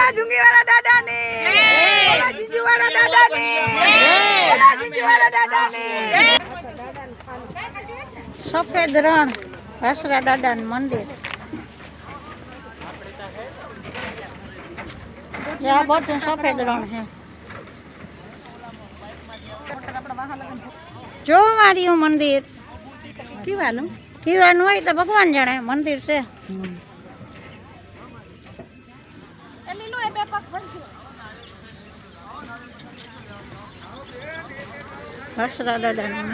બોલા જુંગીવાળા દાદાની બોલા જીજુવાળા દાદાની બોલા જીજુવાળા દાદાની સફેદ રણ હસરા દાદાનું મંદિર. આ બધું સફેદ રણ છે. જો માર્યું મંદિર. કીવાનું? કીવાનું હોય તો ભગવાન જાણે મંદિર છે. હસરા દાદાનું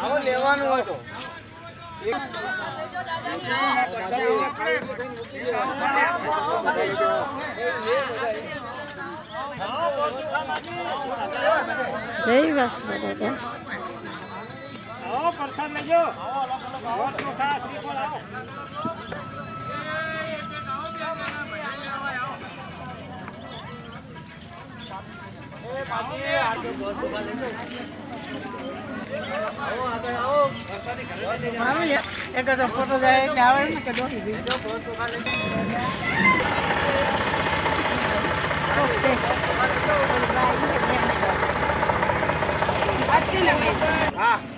મંદિર લેવાનું હોય તો જય હસરા દાદા આવો પ્રસાદ લેજો આવો ચોખા શ્રીફળ આવો એક તો ફોટો જાય એટલે આવે ને કે દોરી દીધો હા.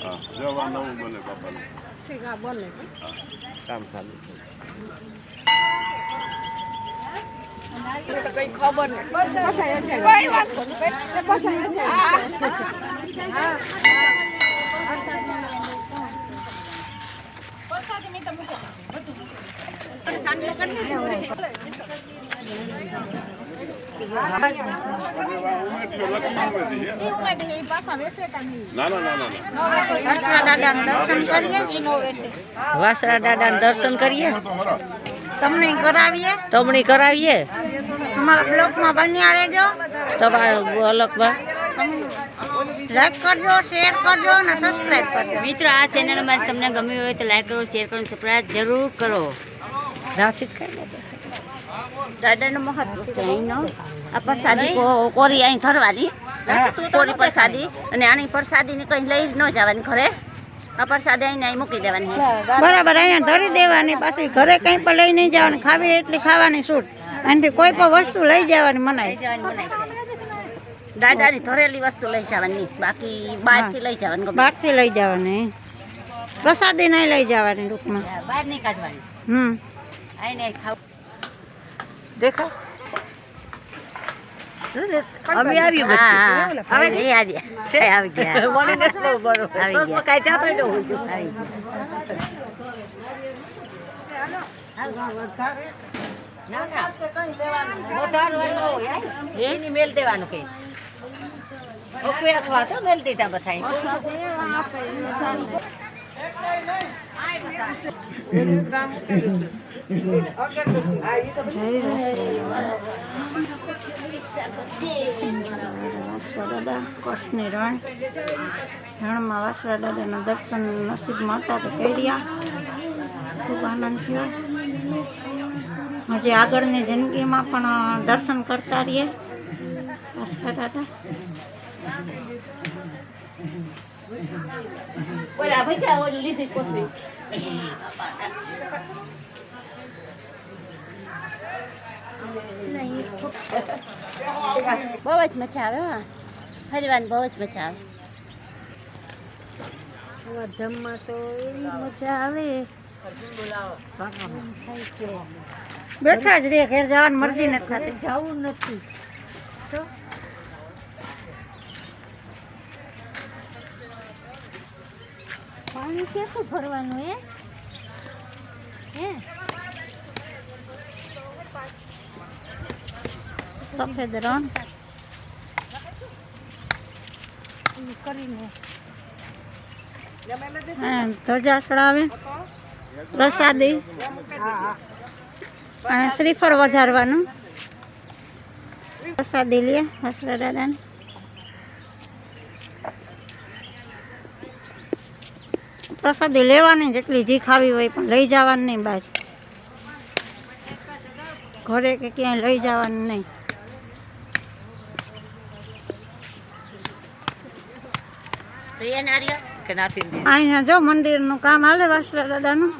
જવા નવું બને બાપાનું કામ ચાલુ છે ના ખબર નહીં ના હસરા દાદાનું દર્શન કરીએ વાસરા દાદા દર્શન કરીએ? તમને કરાવીએ? તમને કરાવીએ? અમારા બ્લોકમાં બન્યા રહેજો. તમારા અલગમાં લાઈક કરજો શેર કરજો અને સબસ્ક્રાઇબ કરજો. મિત્રો આ ચેનલ અમારે તમને ગમ્યું હોય તો લાઈક કરો શેર કરો સબસ્ક્રાઇબ જરૂર કરો. રાખી દાદાનું મહત્વ છે અહીંનો આ પ્રસાદી કોરી અહીં ધરવાની. કોરી પ્રસાદી. અને આની પ્રસાદીને કંઈ લઈ ન જવાની ઘરે. આ પ્રસાદી અહીં અહીં મૂકી દેવાની. બરાબર અહીંયા ધરી દેવાની પાછી ઘરે કંઈ પણ લઈ નહીં જવાની. ખાવી એટલી ખાવાની છૂટ. એનાથી કોઈ પણ વસ્તુ લઈ જવાની મનાય. દાદાની ધરેલી વસ્તુ લઈ જવાની. બાકી બહારથી લઈ જવાની બહારથી લઈ જવાની. પ્રસાદી નહીં લઈ જવાની ટૂંકમાં. બહાર નહીં કાઢવાની. હમ. આઈને ખાવ દેખો. અમે આવી બચ્ચી હવે એ આવી છે? આવી ગયા. મને ને બરોબર આવી ગયા. કાઈ જાતો ન હોય આવી ગયા. મેલ દેવાનું કઈ ઓકે અથવા તો મેલ દીધા બધાય કચ્છની રણ રણમાં વાસવા દાદાના દર્શન નસીબમાં હતા તો કર્યા ખૂબ આનંદ થયો હજી આગળની જિંદગીમાં પણ દર્શન કરતા રહીએ વાસવા દાદા ઓલા ઓલી લીધી કોથળી બહુ જ મજા આવે હા ફરવાની બહુ જ મજા આવે ધમમાં તો એવી મજા આવે બેઠા જ રે ઘેર જવાની મરજી નથી થતી. જવું નથી. પાણી કેટલું ભરવાનું એ? હે? સફેદ રણ. કરીને. ધજા ચડાવે. પ્રસાદી. અને શ્રીફળ વધારવાનું. પ્રસાદી લે વાસરા દાદાને. પ્રસાદી લેવાની જેટલી જી ખાવી હોય પણ લઈ જવાની નહીં બહાર. ઘરે કે ક્યાંય લઈ જવાનું નહીં. અહીંયા જો મંદિરનું કામ હાલે વાસરા દાદાનું.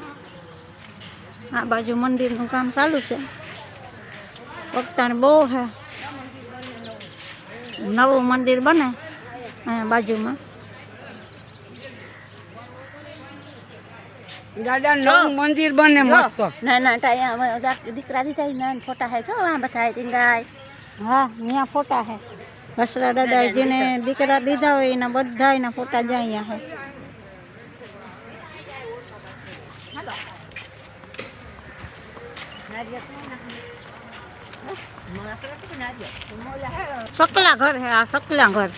આ બાજુ મંદિરનું કામ ચાલુ છે. વખતાણ બહુ છે નવું મંદિર બને અહીંયા બાજુમાં. દાદા નવું મંદિર બને મસ્ત. ના ના અમે દીકરા દીકરા ના ફોટા હે છો આ બતાય ટીંગાય. હા અહીંયા ફોટા હે. હસરા દાદા જેને દીકરા દીધા હોય એના બધા એના ફોટા જ અહીંયા હે. સકલા ઘર હે આ સકલા ઘર.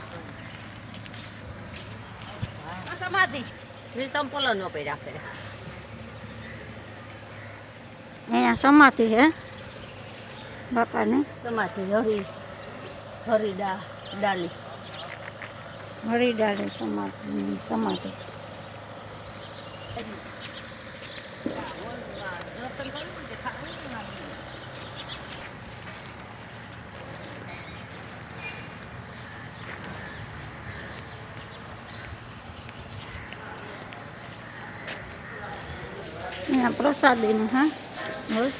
સમાધિ. વિષમ નો પડ્યા કરે અહીંયા સમાધિ હે બાપાની સમાધિ હરી હરીડા ડાલી હરિડાળે સમાધિ સમાધિ અહીંયા પ્રસાદીનું હા બોલ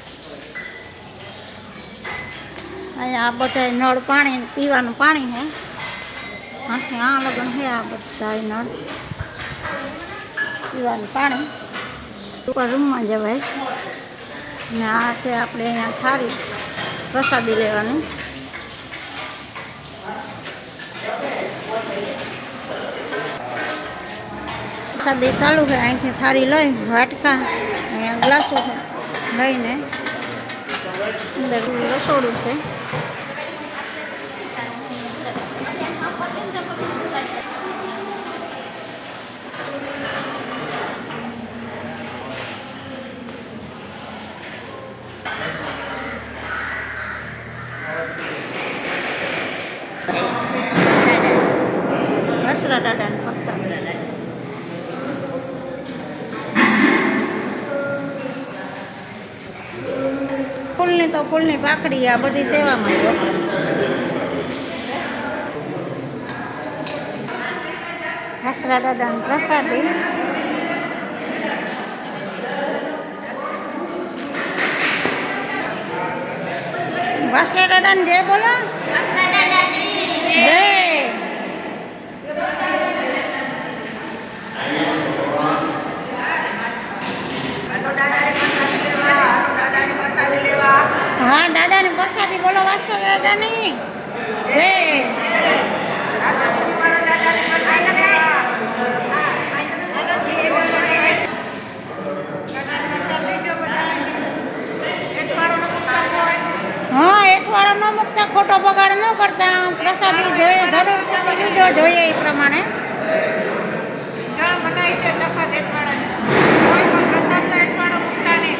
અહીંયા આ બધા નળ પાણી પીવાનું પાણી હે હાથી આ લગન હે આ બધા નળ। પીવાનું પાણી। ઉપર રૂમમાં જવાય। ને આ છે આપણે અહીંયા થાળી પ્રસાદી લેવાની। પ્રસાદી ચાલુ છે, અહીંથી થાળી લઈ, વાટકા અહીંયા ગ્લાસો લઈને અંદર રસોડું છે રસલા દાદાને પ્રસાદ ફૂલની તો ફૂલની પાકડી આ બધી સેવામાં જ વપરાય હસરા દાદાની પ્રસાદી વાસરા દાદાને જય બોલો. જય. હા, દાદાને પ્રસાદી બોલો વાસરા દાદાની. જય હા એકવાળામાં મૂકતા, ખોટો બગાડ ન કરતા. પ્રસાદી જોઈએ, જરૂર પૂરતી લીધો જોઈએ એ પ્રમાણે. જળ બનાવી છે સખત એઠવાડાની કોઈ પણ પ્રસાદનો એઠવાડો મૂકતા નહીં